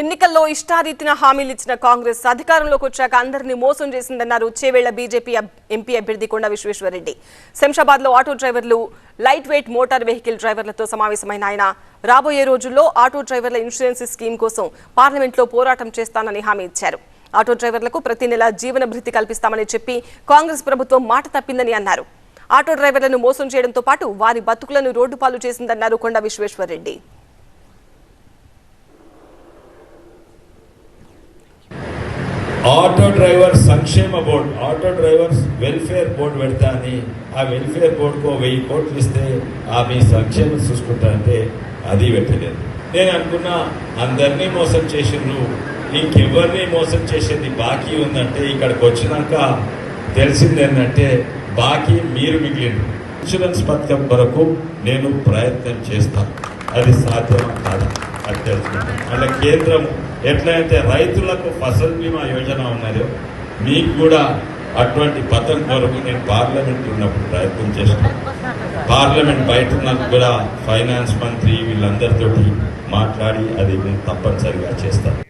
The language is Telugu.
ఎన్నికల్లో ఇష్టారీతిన హామీలు ఇచ్చిన కాంగ్రెస్ అధికారంలోకి వచ్చాక అందరినీ మోసం చేసిందన్నారు చేవేళ్ళ బీజేపీ ఎంపీ అభ్యర్థి కొండ విశ్వేశ్వరరెడ్డి. శంషాబాద్లో ఆటో డ్రైవర్లు లైట్ వెయిట్ మోటార్ వెహికల్ డ్రైవర్లతో సమావేశమైన ఆయన. రాబోయే రోజుల్లో ఆటో డ్రైవర్ల ఇన్సూరెన్స్ స్కీమ్ కోసం పార్లమెంట్లో పోరాటం చేస్తానని హామీ ఇచ్చారు. ఆటో డ్రైవర్లకు ప్రతి నెల జీవన భృతి కల్పిస్తామని చెప్పి కాంగ్రెస్ ప్రభుత్వం మాట తప్పిందని అన్నారు. ఆటో డ్రైవర్లను మోసం చేయడంతో పాటు వారి బతుకులను రోడ్డు పాలు చేసిందన్నారు కొండ విశ్వేశ్వరరెడ్డి. ఆటో డ్రైవర్ సంక్షేమ board auto drivers welfare board పెడతా అని ఆ వెల్ఫేర్ బోర్డుకు వెయ్యి కోట్లు ఇస్తే ఆ మీ సంక్షేమం చూసుకుంటా అంటే అది పెట్టలేదు. నేను అనుకున్నా అందరినీ మోసం చేసిండ్రు. ఇంకెవరిని మోసం చేసేది బాకీ ఉందంటే ఇక్కడికి వచ్చినాక తెలిసింది ఏంటంటే బాకీ మీరు మిగిలిండ్రు. ఇన్సూరెన్స్ పథకం కొరకు నేను ప్రయత్నం చేస్తాను అది సాధ్యం కాదు? అది తెలుసుకుంటాను అలా కేంద్రం ఎట్లయితే రైతులకు ఫసల్ బీమా యోజన ఉన్నదో మీకు కూడా అటువంటి పథకం కొరకు నేను పార్లమెంట్ ఉన్నప్పుడు ప్రయత్నం చేస్తాను పార్లమెంట్ బయట ఉన్నప్పుడు కూడా ఫైనాన్స్ మంత్రి వీళ్ళందరితోటి మాట్లాడి అది నేను తప్పనిసరిగా చేస్తాను.